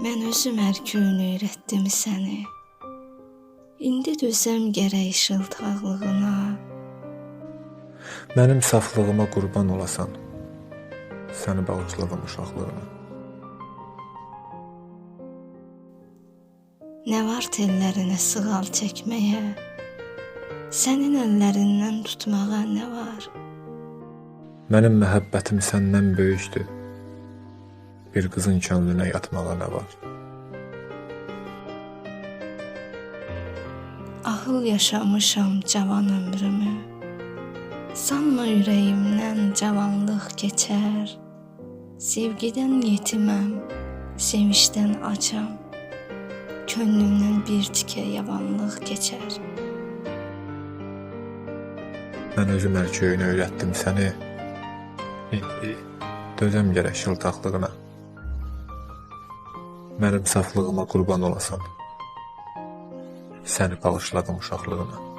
Mən özüm ərköyünü öyrətdim səni. İndi dözəm gərək şıltaqlığına. Mənim saflığıma qurban olasan. Səni bağışladım uşaqlığına. Nə var tellərinə sığal çəkməyə? Sənin əllərindən tutmağa nə var? Mənim məhəbbətim səndən böyükdür. Bir qızın könlünə yatmağa nə var? Ağıl yaşamışam cavan ömrümü. Sanma ürəyimdən cavanlıq keçər. Sevgidən yetiməm, sevinçdən acam. Könlümdən bir tikə yavanlıq keçər. Mən özüm ərköyünü öyrətdim səni. İndi dözəm gərək şıltaqlığına. Mənim saflığıma qurban olasan. Səni bağışladım uşaqlığına.